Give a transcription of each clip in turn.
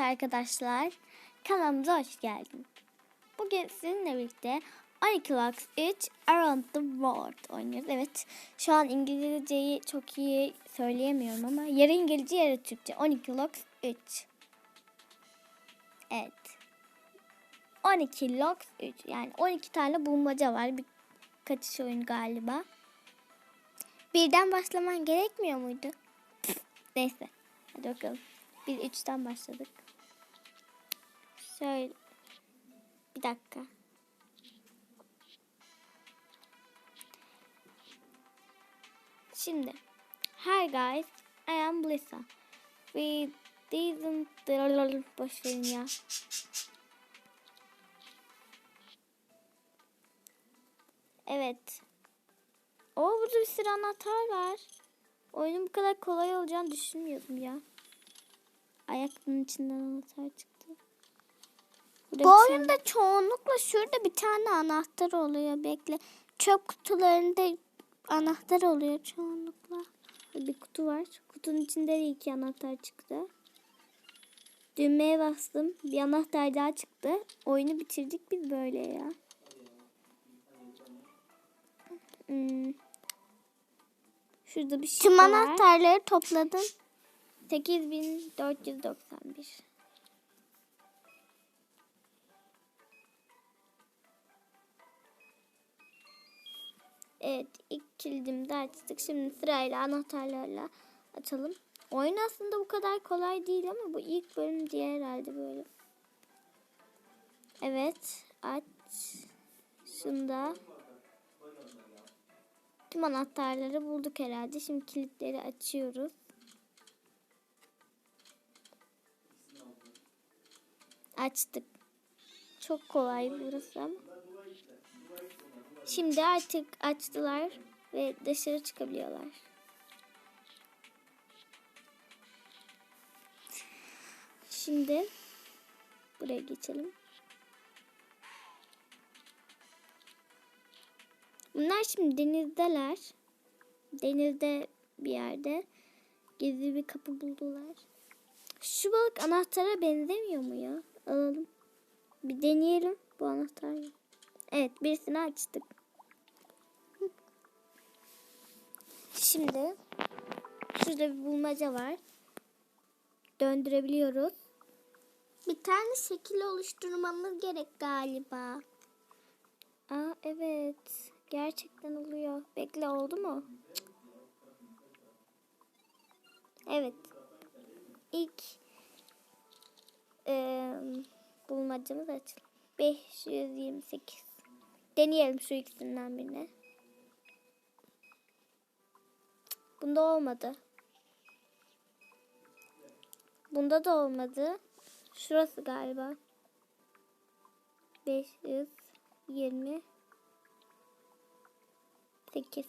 arkadaşlar. Kanalımıza hoş geldiniz. Bugün sizinle birlikte 12 Lux 3 Around the World oynuyoruz. Evet şu an İngilizceyi çok iyi söyleyemiyorum ama yarı İngilizce yarı Türkçe. 12 Lux 3. Evet. 12 Lux 3 yani 12 tane bulmaca var. Bir kaçış oyunu galiba. Birden başlaman gerekmiyor muydu? Neyse. Hadi bakalım. Biz üçten başladık. Şöyle. Bir dakika. Şimdi. Hi guys. I am Blissa. We didn't... Boş verin ya. Evet. O burada bir sürü anahtar var. Oyunun bu kadar kolay olacağını düşünmüyordum ya. Ayakkabının içinden anahtar çıktı. Burada Bu oyunda çoğunlukla şurada bir tane anahtar oluyor. Bekle. Çöp kutularında anahtar oluyor çoğunlukla. bir kutu var. Kutunun içinde de iki anahtar çıktı. Düğmeye bastım. Bir anahtar daha çıktı. Oyunu bitirdik biz böyle ya. Hmm. Şurada bir şey Tüm var. anahtarları topladım. 8491. Evet ilk kilidimi de açtık. Şimdi sırayla anahtarlarla açalım. Oyun aslında bu kadar kolay değil ama bu ilk bölüm diye herhalde böyle. Evet aç. Şunda. Tüm anahtarları bulduk herhalde. Şimdi kilitleri açıyoruz. Açtık. Çok kolay burası ama. Şimdi artık açtılar ve dışarı çıkabiliyorlar. Şimdi buraya geçelim. Bunlar şimdi denizdeler. Denizde bir yerde gizli bir kapı buldular. Şu balık anahtara benzemiyor mu ya? Alalım. Bir deneyelim bu anahtarı. Evet birisini açtık. Şimdi şurada bir bulmaca var. Döndürebiliyoruz. Bir tane şekil oluşturmamız gerek galiba. Aa evet. Gerçekten oluyor. Bekle oldu mu? Evet. İlk eee bulmacamız açıldı. 528. Deneyelim şu ikisinden birini. Cık, Bunda olmadı. Bunda da olmadı. Şurası galiba. 520 8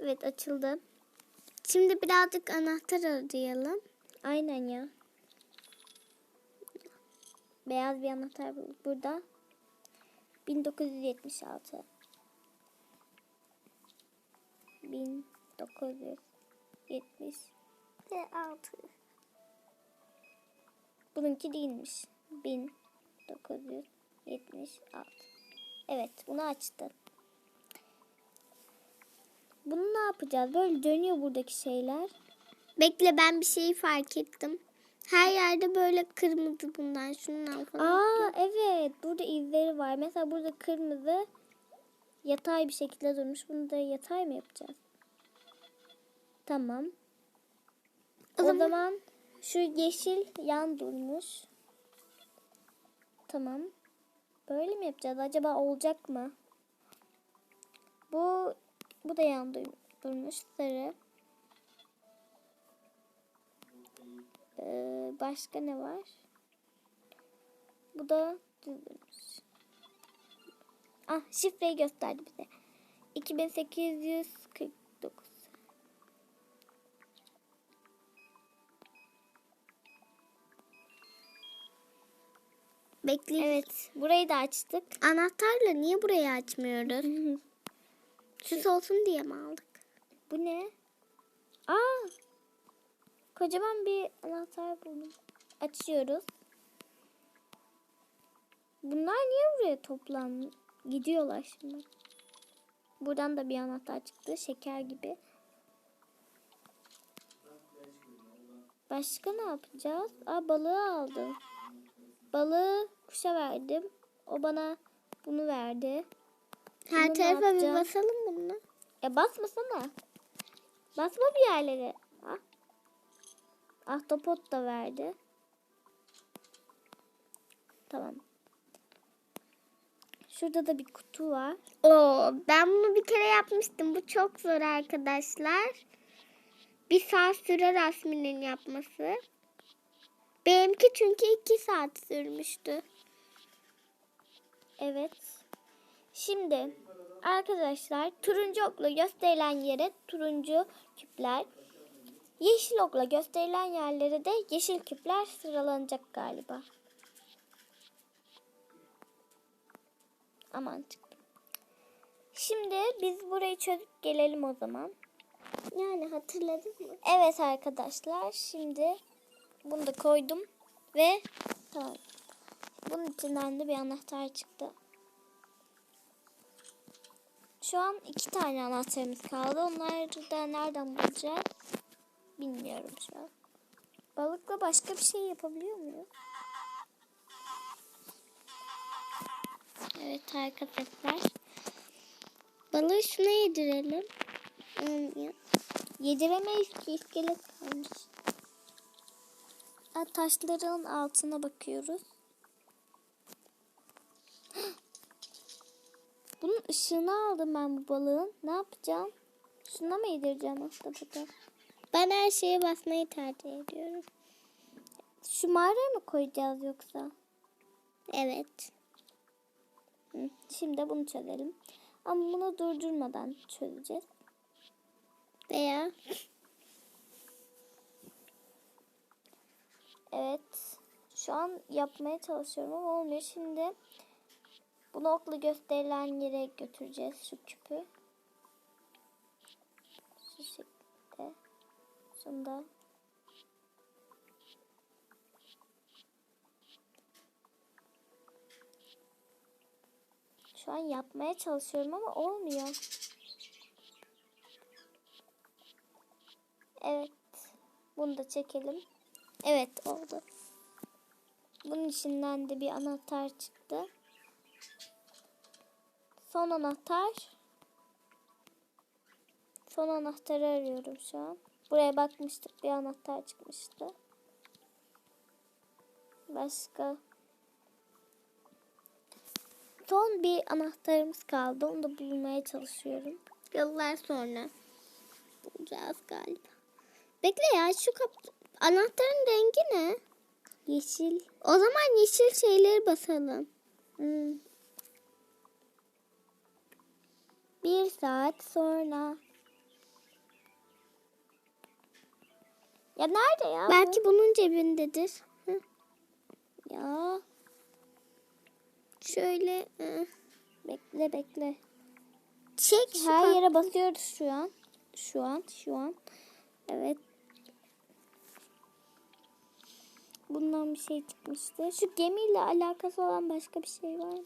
Evet açıldı. Şimdi birazcık anahtar arayalım. Aynen ya. Beyaz bir anahtar. Burada 1976 1976 Bununki değilmiş. 1976 Evet bunu açtı. Bunu ne yapacağız? Böyle dönüyor buradaki şeyler. Bekle ben bir şeyi fark ettim. Her yerde böyle kırmızı bunlar. Şundan falan. Aa evet burada izleri var. Mesela burada kırmızı yatay bir şekilde durmuş. Bunu da yatay mı yapacağız? Tamam. O O, zaman- zaman... şu yeşil yan durmuş. Tamam. Böyle mi yapacağız? Acaba olacak mı? Bu bu da yan dur- durmuş sarı. Ee, başka ne var? Bu da düz durmuş. Ah şifreyi gösterdi bize. 2849. Bekle. Evet, burayı da açtık. Anahtarla niye burayı açmıyoruz? Süs olsun diye mi aldık? Bu ne? Aa! Kocaman bir anahtar buldum. Açıyoruz. Bunlar niye buraya toplan gidiyorlar şimdi? Buradan da bir anahtar çıktı. Şeker gibi. Başka ne yapacağız? Aa balığı aldım. Balığı kuşa verdim. O bana bunu verdi. Her Bunu ne tarafa bir basalım bunu. E basmasana. Basma bir yerlere. Ah. Ahtapot da verdi. Tamam. Şurada da bir kutu var. Oo, ben bunu bir kere yapmıştım. Bu çok zor arkadaşlar. Bir saat sürer Asmin'in yapması. Benimki çünkü iki saat sürmüştü. Evet. Şimdi arkadaşlar turuncu okla gösterilen yere turuncu küpler, yeşil okla gösterilen yerlere de yeşil küpler sıralanacak galiba. Aman çıktı. Şimdi biz burayı çözüp gelelim o zaman. Yani hatırladın mı? Evet arkadaşlar şimdi bunu da koydum ve tamam. Bunun içinden de bir anahtar çıktı. Şu an iki tane anahtarımız kaldı. Onları da nereden bulacağız bilmiyorum şu an. Balıkla başka bir şey yapabiliyor muyuz? Evet arkadaşlar. Balığı şuna yedirelim. Yediremeyiz ki iskelet kalmış. Ha, taşların altına bakıyoruz. Bunun ışığını aldım ben bu balığın. Ne yapacağım? Şuna mı yedireceğim ahtapota? Ben her şeye basmayı tercih ediyorum. Şu mağaraya mı koyacağız yoksa? Evet. Şimdi bunu çözelim. Ama bunu durdurmadan çözeceğiz. Veya Evet. Şu an yapmaya çalışıyorum ama olmuyor. Şimdi bunu okla gösterilen yere götüreceğiz şu küpü. Şunu da. Şu an yapmaya çalışıyorum ama olmuyor. Evet. Bunu da çekelim. Evet oldu. Bunun içinden de bir anahtar çıktı. Son anahtar. Son anahtarı arıyorum şu an. Buraya bakmıştık bir anahtar çıkmıştı. Başka. Son bir anahtarımız kaldı. Onu da bulmaya çalışıyorum. yıllar sonra bulacağız galiba. Bekle ya şu kap anahtarın rengi ne? Yeşil. O zaman yeşil şeyleri basalım. Hmm. Bir saat sonra. Ya nerede ya? Belki bunun cebindedir. Hı. Ya Şöyle ı, bekle bekle. çek şu Her yere basıyoruz şu an. Şu an, şu an. Evet. Bundan bir şey çıkmıştı. Şu gemiyle alakası olan başka bir şey var mı?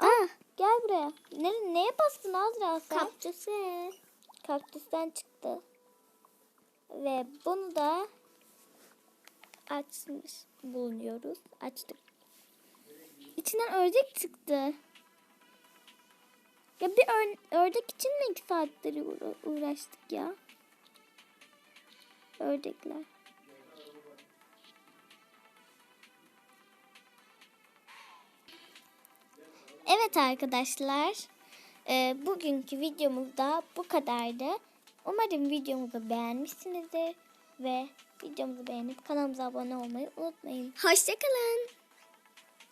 Ah, gel buraya. Ne, neye bastın Azra sen? kaktüse. Kaktüsten çıktı. Ve bunu da açmış bulunuyoruz. Açtık. İçinden ördek çıktı. Ya bir ör- ördek için mi iki saatleri uğra- uğraştık ya? Ördekler. Evet arkadaşlar. Ee, bugünkü videomuz da bu kadardı. Umarım videomuzu beğenmişsinizdir ve videomuzu beğenip kanalımıza abone olmayı unutmayın. Hoşçakalın.